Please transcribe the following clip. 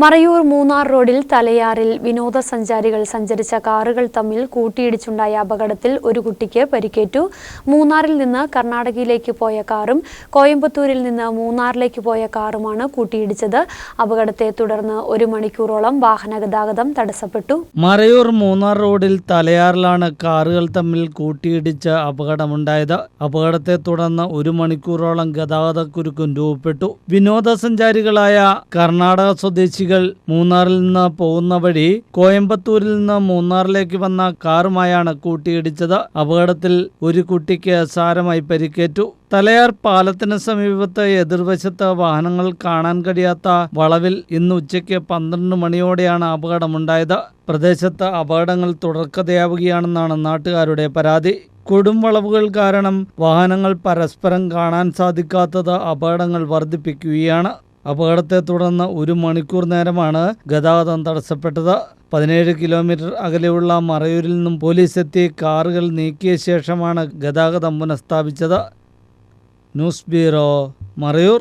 മറയൂർ മൂന്നാർ റോഡിൽ തലയാറിൽ വിനോദസഞ്ചാരികൾ സഞ്ചരിച്ച കാറുകൾ തമ്മിൽ കൂട്ടിയിടിച്ചുണ്ടായ അപകടത്തിൽ ഒരു കുട്ടിക്ക് പരിക്കേറ്റു. മൂന്നാറിൽ നിന്ന് കർണാടകയിലേക്ക് പോയ കാറും കോയമ്പത്തൂരിൽ നിന്ന് മൂന്നാറിലേക്ക് പോയ കാറുമാണ് കൂട്ടിയിടിച്ചത്. അപകടത്തെ തുടർന്ന് ഒരു മണിക്കൂറോളം വാഹന ഗതാഗതം തടസ്സപ്പെട്ടു. മറയൂർ മൂന്നാർ റോഡിൽ തലയാറിലാണ് കാറുകൾ തമ്മിൽ കൂട്ടിയിടിച്ച അപകടമുണ്ടായത്. അപകടത്തെ തുടർന്ന് ഒരു മണിക്കൂറോളം ഗതാഗതക്കുരുക്കും രൂപപ്പെട്ടു. വിനോദസഞ്ചാരികളായ കർണാടക സ്വദേശികൾ മൂന്നാറിൽ നിന്ന് പോകുന്ന വഴി കോയമ്പത്തൂരിൽ നിന്ന് മൂന്നാറിലേക്ക് വന്ന കാറുമായാണ് കൂട്ടിയിടിച്ചത്. അപകടത്തിൽ ഒരു കുട്ടിക്ക് സാരമായി പരിക്കേറ്റു. തലയാർ പാലത്തിന് സമീപത്ത് എതിർവശത്ത് വാഹനങ്ങൾ കാണാൻ കഴിയാത്ത വളവിൽ ഇന്ന് ഉച്ചയ്ക്ക് പന്ത്രണ്ട് മണിയോടെയാണ് അപകടമുണ്ടായത്. പ്രദേശത്ത് അപകടങ്ങൾ തുടർക്കഥയാവുകയാണെന്നാണ് നാട്ടുകാരുടെ പരാതി. കൊടും വളവുകൾ കാരണം വാഹനങ്ങൾ പരസ്പരം കാണാൻ സാധിക്കാത്തത് അപകടങ്ങൾ വർദ്ധിപ്പിക്കുകയാണ്. അപകടത്തെ തുടർന്ന് ഒരു മണിക്കൂർ നേരമാണ് ഗതാഗതം തടസ്സപ്പെട്ടത്. പതിനേഴ് കിലോമീറ്റർ അകലെയുള്ള മറയൂരിൽ നിന്നും പോലീസ് എത്തി കാറുകൾ നീക്കിയ ശേഷമാണ് ഗതാഗതം പുനഃസ്ഥാപിച്ചത്. News bureau Marayoor.